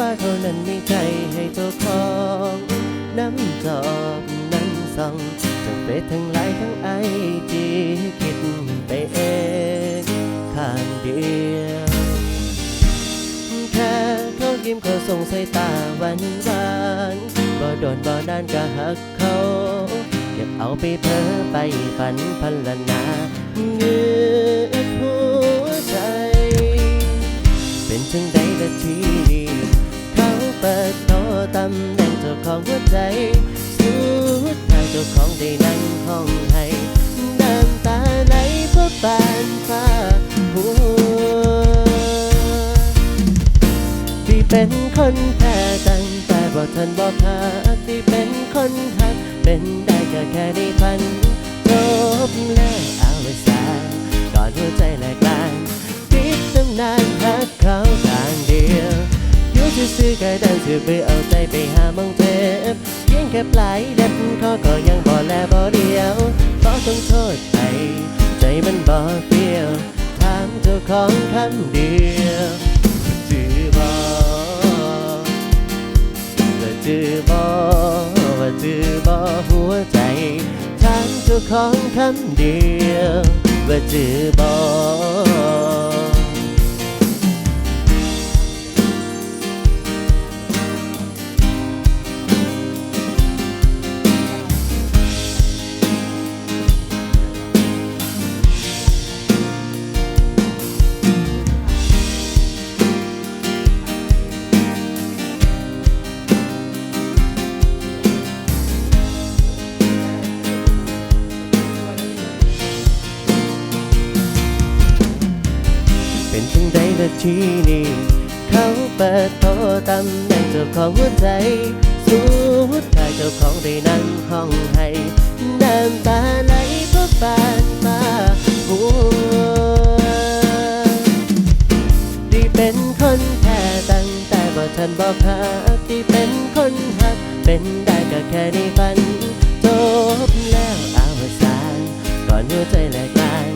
ว่าเขานั้นมีใจให้เจ้าของน้ำจอบนั้นส่องทั้งเฟซทั้งไลน์ทั้งไอจีคิดไปเองข้างเดียวแค่เขายิ้มเขาส่งสายตาหวานหวานบ่โดนบ่นานก็หักเขาอยากเอาไปเพ้อไปฝันพันละนาเงือกหัวใจ เป็นจังใดละทีำแหน่งเจ้าของหัวใจ สุดทายเจ้าของได้นั่งห้องให้น้ำตาไหลเพราะบานฟ้าหัวที่เป็นคนแพ้ตั้งแต่บอกทันบอกหาที่เป็นคนหักเป็นได้ก็แค่ได้พันจบแล้ว ซื่อๆก็ดันถือไปเอาใจไปหามองเจ็บเพียงแค่ปลายเล็บเขาก็ยังบ่แลบ่เดียวต้องต้องโทษไปใจมันบ่เปรี้ยวถามเจ้าของคำเดียวจือบ่ว่าจือบ่ว่าจือบ่หัวใจถามเจ้าของคำเดียวว่าจือบ่ ที่นี้เขาเปิดโตตำแหน่งเจ้าของหัวใจสุดท้ายเจ้าของได้นั่งห้องให้น้ำตาไหลเพราะบานมาหัวที่เป็นคนแพ้ตั้งแต่บอกทันบอกหาที่เป็นคนหัก เป็นได้ก็แค่ได้ฝันจบแล้วอาวสานก่อนหัวใจแหลกลาน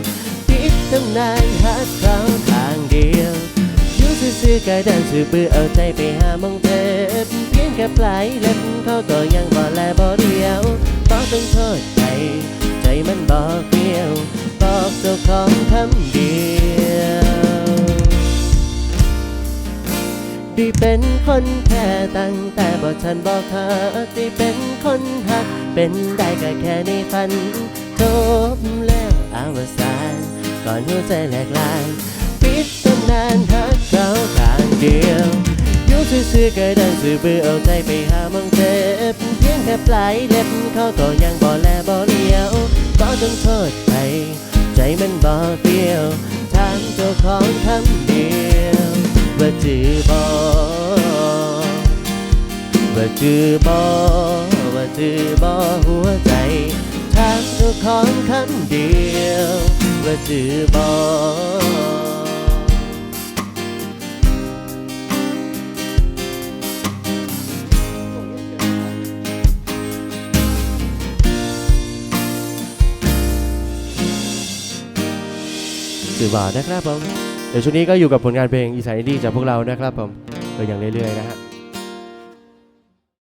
ปิดตำนานหักเขา ซื่อๆก็ดันสื่อปือเอาใจไปหามองเจ็บเพียงแค่ปลายเล็บเขาก็ยังบ่แลบ่เดียวต้องต้องโทษใจ ใจมันบ่เปรี้ยวบอกเจ้าของคำเดียวที่เป็นคนแพ้ตั้งแต่บอกฉันบอกหาที่เป็นคนหัก เป็นได้ก็แค่ในฝันจบแล้วอาวสานก่อนหัวใจแหลกลานปิด นานหักเขาทางเดียวอยู่ซื่อๆก็ดันสื่อบือเอาใจไปหามองเจ็บเพียงแค่ปลายเล็บเขาก็ยังบ่แลบ่เลี้ยวก็ต้องโทษไปใจมันบ่เปรี้ยวถามเจ้าของคำเดียวว่าจือบ่ว่าจือบ่ว่าจือบ่หัวใจถามเจ้าของคำเดียวว่าจือบ่ สื่อบาทนะครับผมเดี๋ยวช่วงนี้ก็อยู่กับผลงานเพลงอีสานอินดี้จากพวกเรานะครับผมไปอย่างเรื่อยๆนะฮะ